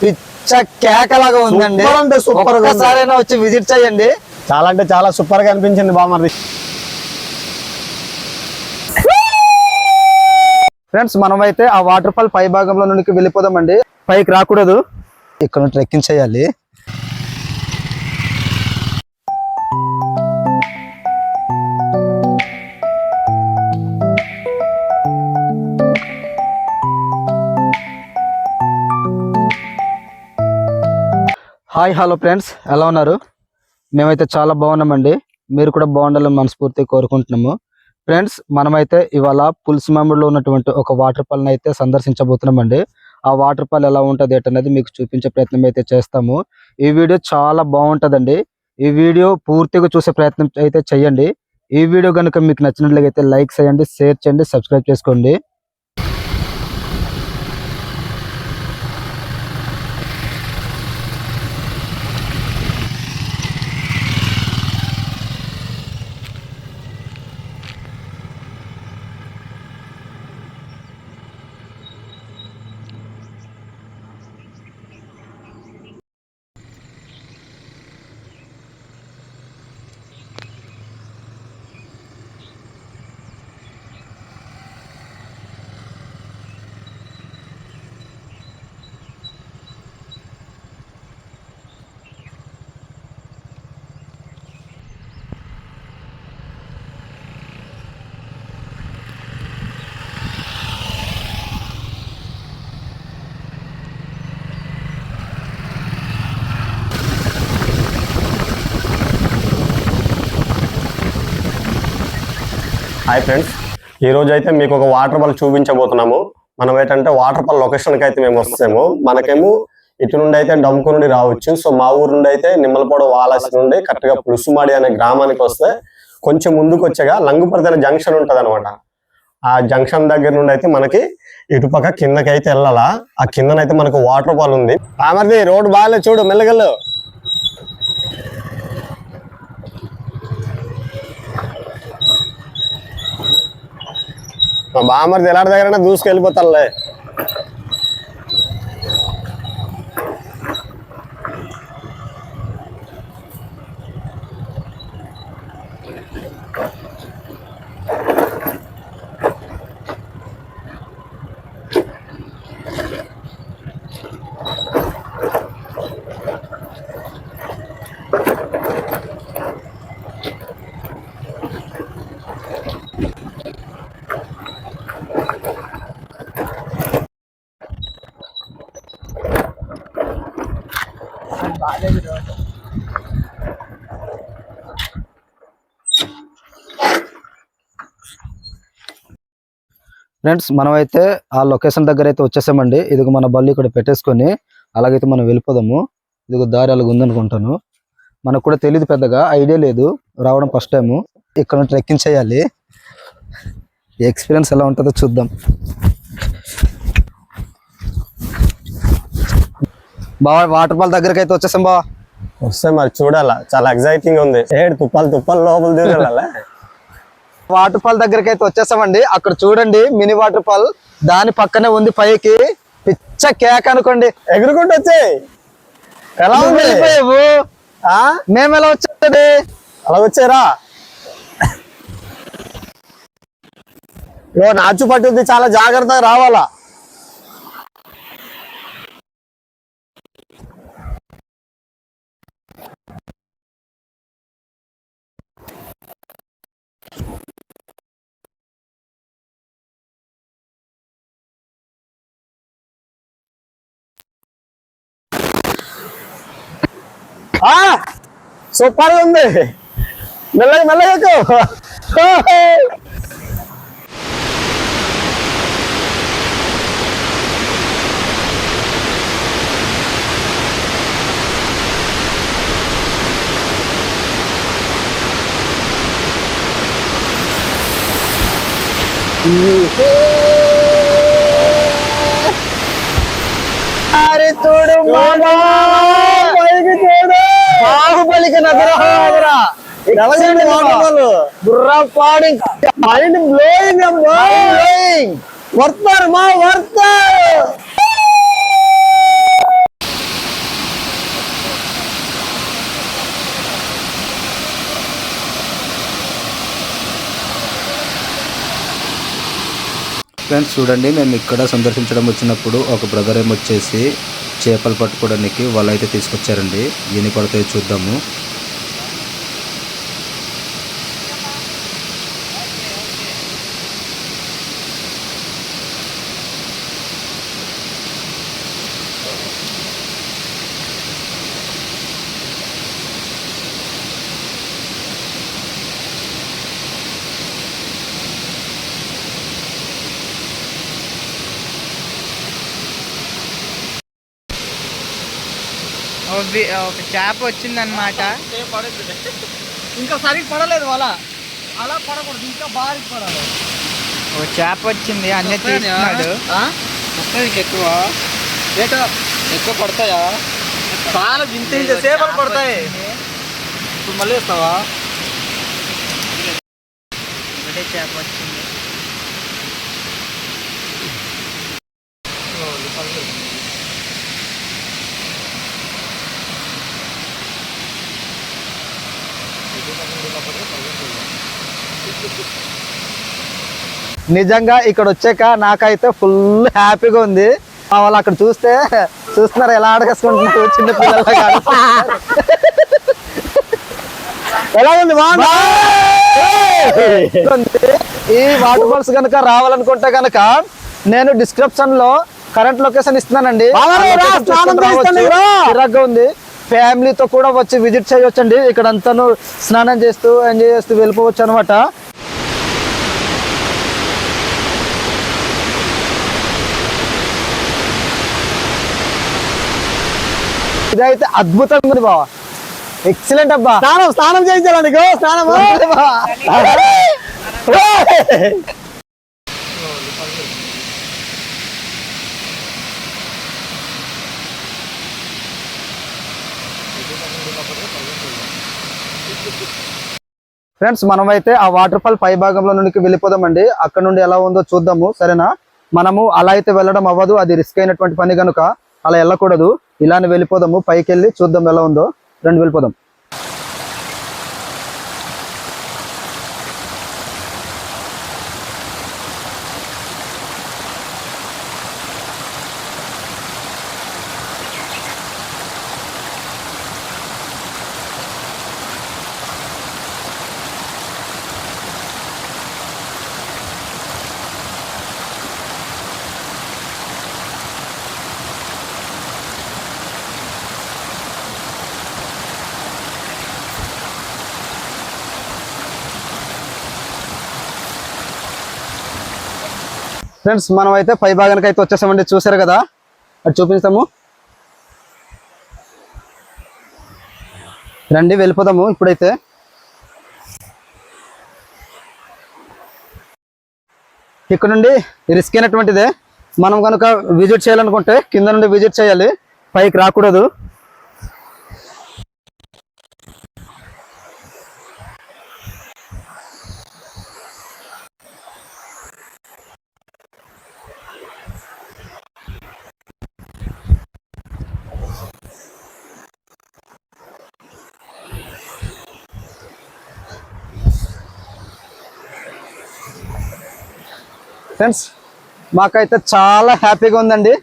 పిచ్చ కేకలాగా ఉందండి. ఉంది. ఒక్కసారైనా వచ్చి విజిట్ చేయండి. చాలా అంటే చాలా సూపర్గా అనిపించింది బామర్ది. ఫ్రెండ్స్ మనమైతే ఆ వాటర్ ఫాల్ పై భాగంలో నుండి వెళ్ళిపోదామండి. పైకి రాకూడదు. ఇక్కడ ట్రెక్కింగ్ చేయాలి. Hi hello friends. ఎలా ఉన్నారు? మేమైతే చాలా బాగున్నామండి. మీరు కూడా బాగుండాలని మనస్ఫూర్తిగా కోరుకుంటున్నాము. ఫ్రెండ్స్ మనమైతే ఇవాళ పులిసిమామిడిలో ఉన్నటువంటి ఒక వాటర్ ఫాల్ని అయితే సందర్శించబోతున్నామండి. ఆ వాటర్ ఫాల్ ఎలా ఉంటుంది ఏంటనేది మీకు చూపించే ప్రయత్నం అయితే చేస్తాము. ఈ వీడియో చాలా బాగుంటుందండి. ఈ వీడియో పూర్తిగా చూసే ప్రయత్నం అయితే చేయండి. ఈ వీడియో కనుక మీకు నచ్చినట్లయితే లైక్ చేయండి షేర్ చేయండి సబ్స్క్రైబ్ చేసుకోండి. హాయ్ ఫ్రెండ్స్ ఈ రోజు అయితే మీకు ఒక వాటర్ ఫాల్ చూపించబోతున్నాము. మనం ఏంటంటే వాటర్ ఫాల్ లొకేషన్కి అయితే మేము వస్తాము. మనకేమో ఇటు నుండి అయితే డంకు నుండి రావచ్చు. సో మా ఊరు నుండి అయితే నిమ్మలపూడ వాలాసి నుండి కరెక్ట్గా పులుసుమాడి అనే గ్రామానికి వస్తే కొంచెం ముందుకు వచ్చాగా లంగుపర్తి అనే జంక్షన్ ఉంటుంది అనమాట ఆ జంక్షన్ దగ్గర నుండి అయితే మనకి ఇటుపక్క కిందకి అయితే వెళ్ళాలా. ఆ కిందనైతే మనకు వాటర్ ఫాల్ ఉంది. ఆమర్ది రోడ్ బాగాలే చూడు మెల్లగల్లు మా బామర్ది ఎలాంటి దగ్గర దూసుకెళ్ళిపోతానులే. ఫ్రెండ్స్ మనమైతే ఆ లొకేషన్ దగ్గర అయితే వచ్చేసామండి. ఇదిగో మన బల్లి ఇక్కడ పెట్టేసుకొని అలాగైతే మనం వెళ్ళిపోదాము. ఇదిగో దారి అలాగ ఉందనుకుంటాను. మనకు కూడా తెలియదు పెద్దగా ఐడియా లేదు. రావడం ఫస్ట్ టైము ఇక్కడ ట్రెక్కింగ్ చేయాలి. ఎక్స్పీరియన్స్ ఎలా ఉంటుందో చూద్దాం. బావా వాటర్ ఫాల్ దగ్గరికి అయితే వచ్చేసాం బావా. వస్తే మరి చూడాలా. చాలా ఎగ్జైటింగ్ ఉంది. ఏడు తుప్పాలు తుప్పాలు లోపల దిగాల వాటర్ ఫాల్ దగ్గరికి అయితే వచ్చేసామండి. అక్కడ చూడండి మినీ వాటర్ ఫాల్. దాని పక్కనే ఉంది పైకి. పిచ్చ కేక్ అనుకోండి. ఎగురుకుంటూ వచ్చే ఎలా ఉంది? మేము ఎలా వచ్చేది? అలా వచ్చారా ఓ నాచు పట్టుద్ది చాలా జాగ్రత్తగా రావాలా ఆ సూపర్ ఉంది మెల్లగా మెల్లగా ఎక్కు. అరే చూడు మామా పైకి చూడు. ఫ్రెండ్స్ చూడండి మేము ఇక్కడ సందర్శించడం వచ్చినప్పుడు ఒక బ్రదర్ ఏమొచ్చేసి చేపలు పట్టుకోవడానికి వాళ్ళు అయితే తీసుకొచ్చారండి. ఎన్ని పడతాయో చూద్దాము. ఒక చేప వచ్చిందనమాట ఇంకా సరిగ్గా పడలేదు వాళ్ళ. అలా పడకూడదు ఇంకా బాగా పడాలి. ఒక చేప వచ్చింది అన్నీ తీస్తున్నాడు. వస్తాయి ఎక్కువ? ఏటో? ఎక్కువ పడతాయా? చాలా ఇంత ఇంత సేపలు పడతాయి. ఇప్పుడు మళ్ళీ వస్తావా? ఒకటే చేప వచ్చింది. నిజంగా ఇక్కడ వచ్చాక నాకైతే ఫుల్ హ్యాపీగా ఉంది. వాళ్ళు అక్కడ చూస్తే చూస్తున్నారు ఎలా ఆడగేసుకుంటున్నారు చిన్న ఆడేస్తున్నారు. ఎలా ఉంది? బాగుందా? ఈ వాటర్ ఫాల్స్ కనుక రావాలనుకుంటే కనుక నేను డిస్క్రిప్షన్లో కరెంట్ లొకేషన్ ఇస్తున్నానండి. ఉంది. ఫ్యామిలీతో కూడా వచ్చి విజిట్ చేయొచ్చండి. ఇక్కడ అంతాను స్నానం చేస్తూ ఎంజాయ్ చేస్తూ వెళ్ళిపోవచ్చు అనమాట ఇదైతే అద్భుతంగా ఉంది బావ. ఎక్సలెంట్ అబ్బా. స్నానం స్నానం చేయించాలా నీకు? స్నానం. ఫ్రెండ్స్ మనమైతే ఆ వాటర్ ఫాల్ పై భాగంలో నుండి వెళ్ళిపోదామండి. అక్కడ నుండి ఎలా ఉందో చూద్దాము సరేనా? మనము అలా అయితే వెళ్ళడం అవ్వదు అది రిస్క్ అయినటువంటి పని కనుక అలా వెళ్ళకూడదు. ఇలానే వెళ్ళిపోదాము పైకి వెళ్ళి చూద్దాం ఎలా ఉందో. రెండు వెళ్ళిపోదాం. ఫ్రెండ్స్ మనం అయితే పై భాగానికి అయితే వచ్చేసామండి. చూసారు కదా? అది చూపిస్తాము. రండి వెళ్ళిపోదాము ఇప్పుడైతే. ఇక్కడ నుండి రిస్క్ అయినటువంటిదే. మనం కనుక విజిట్ చేయాలనుకుంటే కింద నుండి విజిట్ చేయాలి. పైకి రాకూడదు. ఫ్రెండ్స్ మాకైతే చాలా హ్యాపీగా ఉందండి.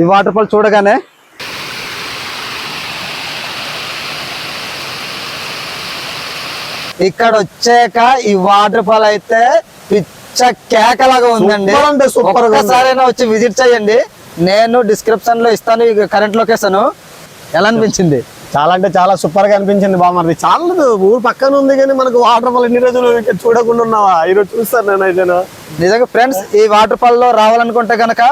ఈ వాటర్ ఫాల్ చూడగానే. ఇక్కడ వచ్చాక ఈ వాటర్ ఫాల్ అయితే పిచ్చ కేకలాగా ఉందండి. ఉంది. ఒక్కసారైనా వచ్చి విజిట్ చేయండి. నేను డిస్క్రిప్షన్లో ఇస్తాను కరెంట్ లొకేషన్ ఎలా అనిపించింది? చాలా అంటే చాలా సూపర్గా అనిపించింది బామ్మది చాలా ఊరు పక్కన ఉంది కానీ మనకు వాటర్ ఫాల్ ఎన్ని రోజులు చూడకుండా ఉన్నావా? ఈరోజు చూస్తాను నేనైతే నిజంగా ఫ్రెండ్స్ ఈ వాటర్ ఫాల్లో రావాలనుకుంటే గనక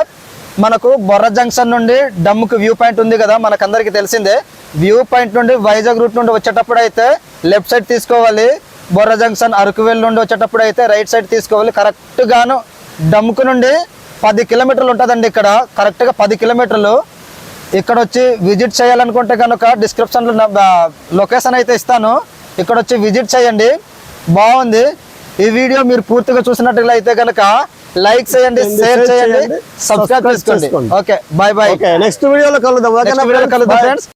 మనకు బొర్ర జంక్షన్ నుండి డమ్ముకు వ్యూ పాయింట్ ఉంది కదా మనకందరికి తెలిసిందే. వ్యూ పాయింట్ నుండి వైజాగ్ రూట్ నుండి వచ్చేటప్పుడు అయితే లెఫ్ట్ సైడ్ తీసుకోవాలి. బొర్ర జంక్షన్ అరకువేల్ నుండి వచ్చేటప్పుడు అయితే రైట్ సైడ్ తీసుకోవాలి. కరెక్ట్గాను డమ్ముకు నుండి పది కిలోమీటర్లు ఉంటుందండి ఇక్కడ. కరెక్ట్గా పది కిలోమీటర్లు ఇక్కడ వచ్చి విజిట్ చేయాలనుకుంటే కనుక డిస్క్రిప్షన్లో లొకేషన్ అయితే ఇస్తాను. ఇక్కడ వచ్చి విజిట్ చేయండి. బాగుంది. ఈ వీడియో మీరు పూర్తిగా చూసినట్లయితే కనుక లైక్ చేయండి షేర్ చేయండి సబ్స్క్రైబ్ చేసుకోండి. ఓకే బాయ్ బాయ్ నెక్స్ట్ వీడియోలో కలుద్దాం. వీడియోలో కలుద్దాం ఫ్రెండ్స్